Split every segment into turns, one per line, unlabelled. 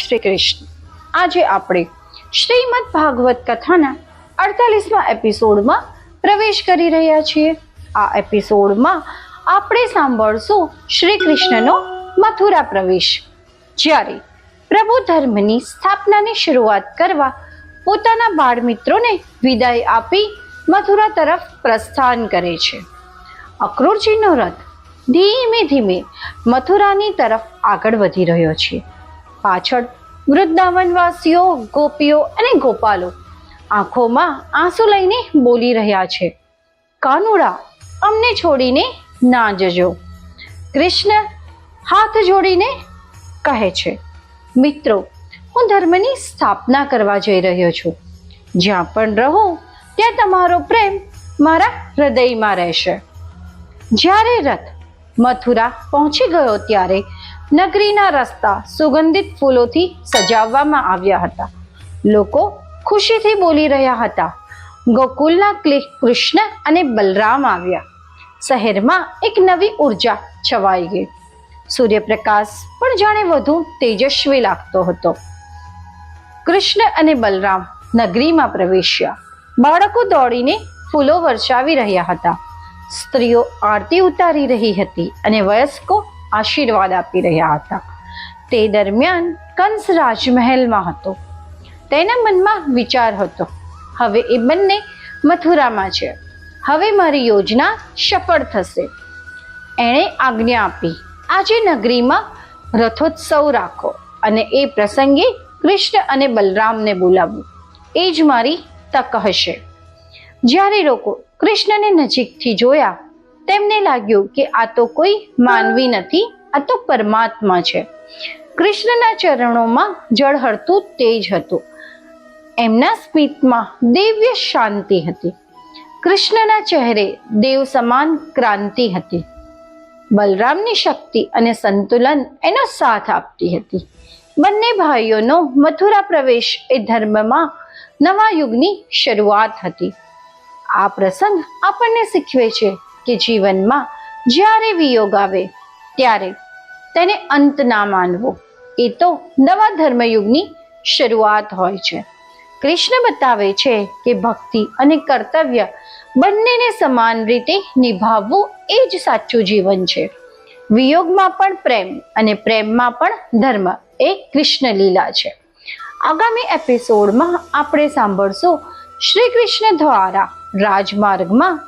શ્રી કૃષ્ણ આજે આપણે શ્રીમદ ભાગવત કથાના અડતાલીસમાં એપિસોડમાં પ્રવેશ કરી રહ્યા છીએ. આ એપિસોડમાં આપણે સાંભળશું શ્રી કૃષ્ણનો મથુરા પ્રવેશ. જ્યારે પ્રભુ ધર્મની સ્થાપનાની શરૂઆત કરવા પોતાના બાળ મિત્રોને વિદાય આપી મથુરા તરફ પ્રસ્થાન કરે છે. અક્રૂરજીનો રથ ધીમે ધીમે મથુરાની તરફ આગળ વધી રહ્યો છે. પાછળ વૃદ્ધાવનવાસીઓ ગોપીઓ અને ગોપાલો આંખોમાં આંસુ લઈને બોલી રહ્યા છે. કાનુડા, અમને છોડીને ના જજો. કૃષ્ણ હાથ જોડીને કહે છે, મિત્રો, હું ધર્મની સ્થાપના કરવા જઈ રહ્યો છું. જ્યાં પણ રહું, ત્યાં તમારો પ્રેમ મારા હૃદયમાં રહેશે. જ્યારે રથ મથુરા પહોંચી ગયો ત્યારે નગરીના રસ્તા સુગંધિત ફૂલોથી સજાવવામાં આવ્યા હતા. લોકો ખુશીથી બોલી રહ્યા હતા, ગોકુલના ક્લિ- કૃષ્ણ અને બલરામ આવ્યા. શહેરમાં એક નવી ઊર્જા છવાઈ ગઈ. સૂર્યપ્રકાશ પણ જાણે વધુ તેજસ્વી લાગતો હતો. કૃષ્ણ અને બલરામ નગરીમાં પ્રવેશ્યા. બાળકો દોડીને ફૂલો વરસાવી રહ્યા હતા. સ્ત્રીઓ આરતી ઉતારી રહી હતી અને વયસ્કો આશીર્વાદ આપી રહ્યા હતા. તે દરમિયાન કંસ રાજમહેલમાં હતો. તેના મનમાં વિચાર હતો, હવે એ બંને મથુરામાં છે. હવે મારી યોજના સફળ થશે. એણે આજ્ઞા આપી, આજે નગરીમાં રથોત્સવ રાખો અને એ પ્રસંગે કૃષ્ણ અને બલરામને બોલાવવું એ જ મારી તક હશે. જ્યારે લોકો કૃષ્ણને નજીકથી જોયા તેમને લાગ્યું કે આ તો કોઈ માનવી નથી, આ તો પરમાત્મા છે. કૃષ્ણના ચરણોમાં જળહળતું તેજ હતું. એમના સ્મિતમાં દિવ્ય શાંતિ હતી. કૃષ્ણના ચહેરે દેવ સમાન ક્રાંતિ હતી. બલરામની શક્તિ અને સંતુલન એનો સાથ આપતી હતી. બંને ભાઈઓનો મથુરા પ્રવેશ એ ધર્મમાં નવા યુગની શરૂઆત હતી. આ પ્રસંગ આપણને શીખવે છે કે જીવનમાં જ્યારે વિયોગ આવે, ત્યારે તેને અંત ના માનવો. એ તો નવા ધર્મયુગની શરૂઆત હોય છે. કૃષ્ણ બતાવે છે કે ભક્તિ અને કર્તવ્ય બંનેને સમાન રીતે નિભાવવું એ જ સાચું જીવન છે. વિયોગમાં પણ પ્રેમ અને પ્રેમમાં પણ ધર્મ એ કૃષ્ણ લીલા છે. આગામી એપિસોડમાં આપણે સાંભળશું શ્રી કૃષ્ણ દ્વારા રાજમાર્ગમાં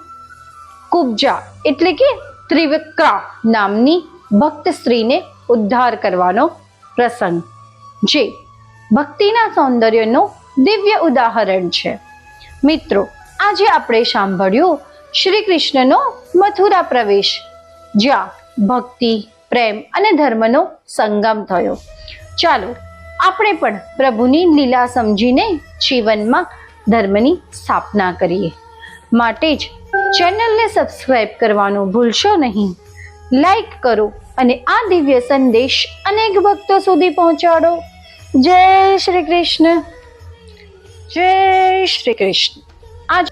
કુબ્જા એટલે કે ત્રિવિક્રા નામની ભક્ત સ્ત્રીને ઉદ્ધાર કરવાનો પ્રસંગ. જે ભક્તિના સૌંદર્યનું દિવ્ય ઉદાહરણ છે. મિત્રો, આજે આપણે સાંભળ્યું શ્રી કૃષ્ણનો મથુરા પ્રવેશ, જ્યાં ભક્તિ, પ્રેમ અને ધર્મનો સંગમ થયો. ચાલો, આપણે પણ પ્રભુની લીલા સમજીને જીવનમાં ધર્મની સ્થાપના કરીએ. માટે જ ચેનલને સબસ્ક્રાઇબ કરવાનું ભૂલશો નહીં. લાઈક કરો અને આ દિવ્ય સંદેશ અનેક ભક્તો સુધી પહોંચાડો. જય શ્રી કૃષ્ણ. જય શ્રી કૃષ્ણ. આજ